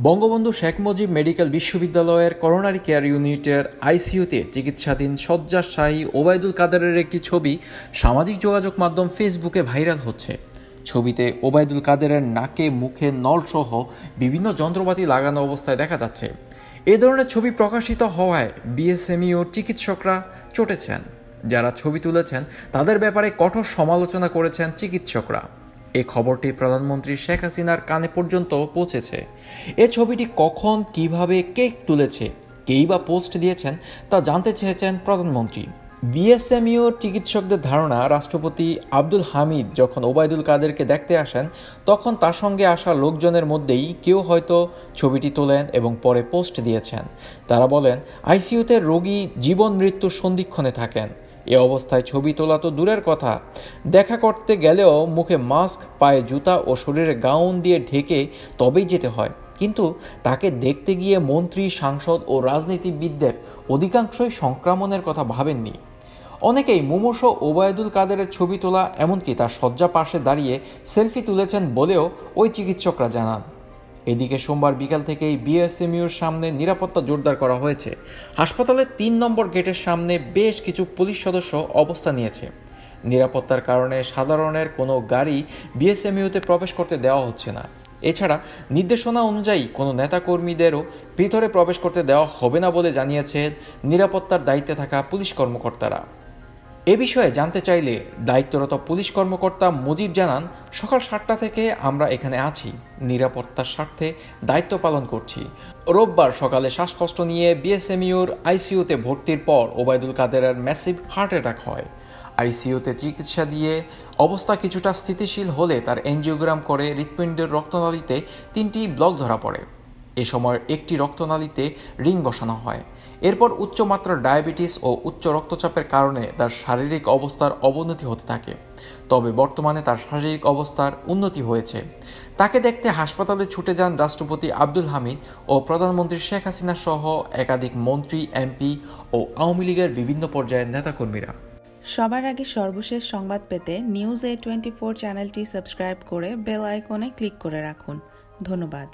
Bangabandhu Sheikh Mujib medical বিশ্ববিদ্যালয়ের coronary care ইউনিটের আইসিইউতে চিকিৎসাধীন শয্যাশায়ী ওবায়দুল কাদেরের একটি ছবি সামাজিক যোগাযোগ মাধ্যম ফেসবুকে ভাইরাল হচ্ছে। ছবিতে ওবায়দুল কাদেরের নাকে, মুখে, নলসহ বিভিন্ন যন্ত্রপাতি লাগানো অবস্থায় দেখা যাচ্ছে। এ ধরনের ছবি প্রকাশিত হওয়ায় বিএসএমইউর চিকিৎসকরা চটেছেন। যারা ছবি তুলেছেন, তাদের ব্যাপারে কঠোর সমালোচনা করেছেন চিকিৎসকরা। এ খবরটি প্রধানমন্ত্রী শেখ হাসিনার কানে পর্যন্ত পৌঁছেছে। এ ছবিটি কখন, কীভাবে, কে তুলেছে, কেই বা পোস্ট দিয়েছেন তা জানতে চেয়েছেন প্রধানমন্ত্রী। বিএসএমইউর চিকিৎসকদের ধারণা, রাষ্ট্রপতি আব্দুল হামিদ যখন ওবায়দুল কাদেরকে দেখতে আসেন, তখন তার সঙ্গে আসা লোকজনের মধ্যেই কেউ হয়তো ছবিটি তোলেন এবং পরে পোস্ট দিয়েছেন। তারা বলেন, আইসিইউতে রোগী জীবন মৃত্যুর সন্ধিক্ষণে থাকেন। এ অবস্থায় ছবি তোলা তো দূরের কথা। দেখা করতে গেলেও মুখে মাস্ক, পায়ে জুতা ও শরীরে গাউন দিয়ে ঢেকে তবেই যেতে হয়। কিন্তু তাকে দেখতে গিয়ে মন্ত্রী, সাংসদ ও রাজনীতিবিদদের অধিকাংশই সংক্রমণের কথা ভাবেননি। অনেকেই মুমূর্ষ ওবায়দুল কাদেরের ছবি তোলা, এমনকি তার শয্যা পাশে দাঁড়িয়ে সেলফি তুলেছেন বলেও ওই চিকিৎসকরা জানান। এদিকে সোমবার বিকাল থেকেই বিএসএমইউর সামনে নিরাপত্তা জোরদার করা হয়েছে। হাসপাতালের তিন নম্বর গেটের সামনে বেশ কিছু পুলিশ সদস্য অবস্থান নিয়েছে। নিরাপত্তার কারণে সাধারণের কোনো গাড়ি বিএসএমইউতে প্রবেশ করতে দেওয়া হচ্ছে না। এছাড়া নির্দেশনা অনুযায়ী কোনো নেতাকর্মীদেরও ভিতরে প্রবেশ করতে দেওয়া হবে না বলে জানিয়েছেন নিরাপত্তার দায়িত্বে থাকা পুলিশ কর্মকর্তারা। এ বিষয়ে জানতে চাইলে দায়িত্বরত পুলিশ কর্মকর্তা মুজিব জানান, সকাল সাতটা থেকে আমরা এখানে আছি। নিরাপত্তার স্বার্থে দায়িত্ব পালন করছি। রোববার সকালে শ্বাসকষ্ট নিয়ে বিএসএমইউর আইসিইউতে ভর্তির পর ওবায়দুল কাদেরের ম্যাসিভ হার্ট অ্যাটাক হয়। আইসিইউতে চিকিৎসা দিয়ে অবস্থা কিছুটা স্থিতিশীল হলে তার এনজিওগ্রাম করে হৃৎপিণ্ডের রক্তনালীতে তিনটি ব্লক ধরা পড়ে। এ সময় একটি রক্তনালীতে রিং বসানো হয়। এরপর উচ্চমাত্রার ডায়াবেটিস ও উচ্চ রক্তচাপের কারণে তার শারীরিক অবস্থার অবনতি হতে থাকে। তবে বর্তমানে তার শারীরিক অবস্থার উন্নতি হয়েছে। তাকে দেখতে হাসপাতালে ছুটে যান রাষ্ট্রপতি আব্দুল হামিদ ও প্রধানমন্ত্রী শেখ হাসিনা সহ একাধিক মন্ত্রী, এমপি ও আওয়ামী লীগের বিভিন্ন পর্যায়ের নেতাকর্মীরা। সবার আগে সর্বশেষ সংবাদ পেতে নিউজ এ টোয়েন্টি ফোর চ্যানেলটি সাবস্ক্রাইব করে বেল আইকনে ক্লিক করে রাখুন। ধন্যবাদ।